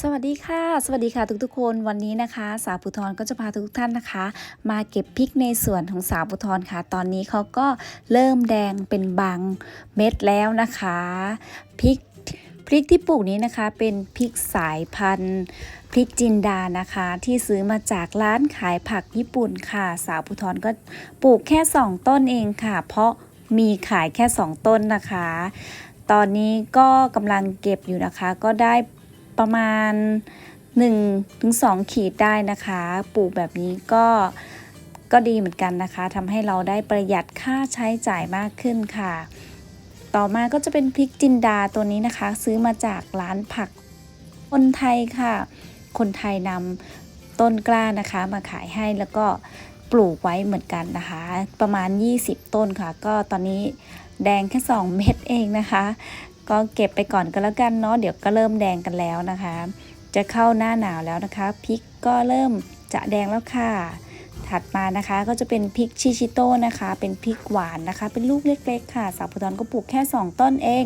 สวัสดีค่ะ สวัสดีค่ะทุกๆคนวันนี้นะคะ สาวปุทรก็จะพาทุกท่านนะคะ มาเก็บพริกในสวนของสาวปุทรค่ะ ตอนนี้เขาก็เริ่มแดงเป็นบางเม็ดแล้วนะคะพริกพริกที่ปลูกนี้นะคะเป็นพริกสายพันธุ์พริกจินดานะคะ ที่ซื้อมาจากร้านขายผักญี่ปุ่นค่ะ สาวปุทรก็ปลูกแค่ 2 ต้นเองค่ะ เพราะมีขายแค่ 2 ต้นนะคะ ตอนนี้ก็กำลังเก็บอยู่นะคะก็ได้ ประมาณ 1-2 ขีดได้นะคะ ปลูกแบบนี้ก็ก็ดีเหมือนกันนะคะทำให้เราได้ประหยัดค่าใช้จ่ายมากขึ้นค่ะ ต่อมาก็จะเป็นพริกจินดาตัวนี้นะคะ ซื้อมาจากร้านผักคนไทยค่ะ คนไทยนำต้นกล้านะคะ มาขายให้แล้วก็ปลูกไว้เหมือนกันนะคะ ประมาณ 20 ต้นค่ะ ก็ตอนนี้แดงแค่ 2 เม็ดเองนะคะ ก็เก็บไปก่อนก็แล้วกันเนาะเดี๋ยวก็เริ่มแดงกันแล้วนะคะ จะเข้าหน้าหนาวแล้วนะคะพริกก็เริ่มจะแดงแล้วค่ะ ถัดมานะคะก็จะเป็นพริกชิชิโต้นะคะ เป็นพริกหวานนะคะ เป็นลูกเล็กๆ ค่ะสาวพุทรก็ปลูกแค่ 2 ต้นเอง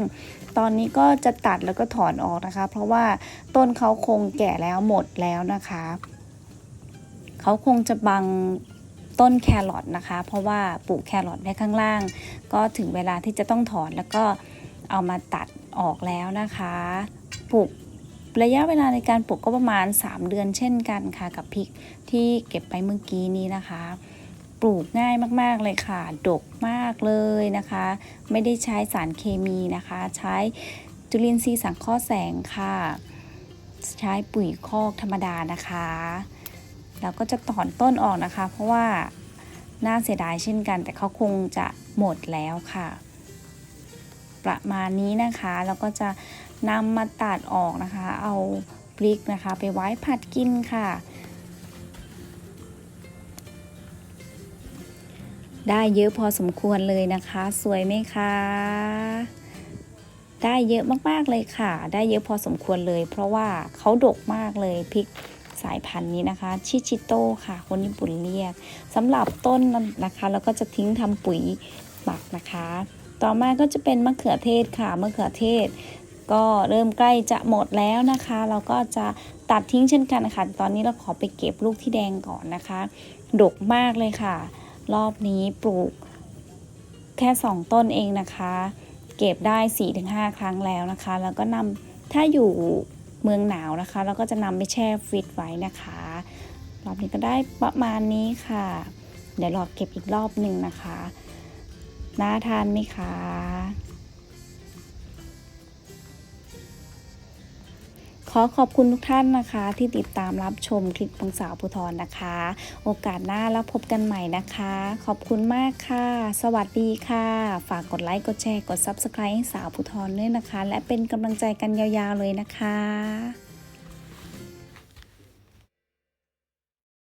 ตอนนี้ก็จะตัดแล้วก็ถอนออกนะคะ เพราะว่าต้นเขาคงแก่แล้วหมดแล้วนะคะเขาคงจะบังต้นแครอทนะคะ เพราะว่าปลูกแครอทไว้ข้างล่าง ก็ถึงเวลาที่จะต้องถอนแล้วก็ เอามาตัดออกแล้วนะคะปลูกระยะเวลาในการปลูกก็ประมาณ 3 เดือนเช่นกันค่ะ กับพริกที่เก็บไปเมื่อกี้นี้นะคะ ปลูกง่ายมากๆเลยค่ะ ดกมากเลยนะคะ ไม่ได้ใช้สารเคมีนะคะ ใช้จุลินทรีย์สังเคราะห์แสงค่ะ ใช้ปุ๋ยคอกธรรมดานะคะแล้วก็จะถอนต้นออกนะคะ เพราะว่าน่าเสียดายเช่นกัน แต่เขาคงจะหมดแล้วค่ะ ประมาณนี้นะคะแล้วก็จะนำมาตัดออกนะคะ เอาพริกนะคะ ไปไว้ผัดกินค่ะ ได้เยอะพอสมควรเลยนะคะ สวยไหมคะได้เยอะมากๆเลยค่ะ ได้เยอะพอสมควรเลย เพราะว่าเขาดกมากเลยพริกสายพันธุ์นี้นะคะ ชิชิโต้ค่ะ คนญี่ปุ่นเรียกสำหรับต้นนะคะ แล้วก็จะทิ้งทำปุ๋ยหมักนะคะ ต่อมาก็จะเป็นมะเขือเทศค่ะ มะเขือเทศ ก็เริ่มใกล้จะหมดแล้วนะคะ เราก็จะตัดทิ้งเช่นกันนะคะตอนนี้เราขอไปเก็บลูกที่แดงก่อนนะคะ ดกมากเลยค่ะ รอบนี้ปลูกแค่ 2 ต้นเองนะคะ เก็บได้ 4-5 ครั้งแล้วนะคะ แล้วก็นำถ้าอยู่เมืองหนาวนะคะ เราก็จะนำไปแช่ฟรีซไว้นะคะรอบนี้ก็ได้ประมาณนี้ค่ะ เดี๋ยวรอเก็บอีกรอบหนึ่งนะคะ น่าทานไหมคะ ขอขอบคุณทุกท่านนะคะ ที่ติดตามรับชมคลิปของสาวภูทรนะคะ โอกาสหน้าแล้วพบกันใหม่นะคะ ขอบคุณมากค่ะ สวัสดีค่ะ ฝากกดไลค์กดแชร์กด Subscribe ให้สาวภูทรด้วยนะคะ และเป็นกำลังใจกันยาวๆเลยนะคะ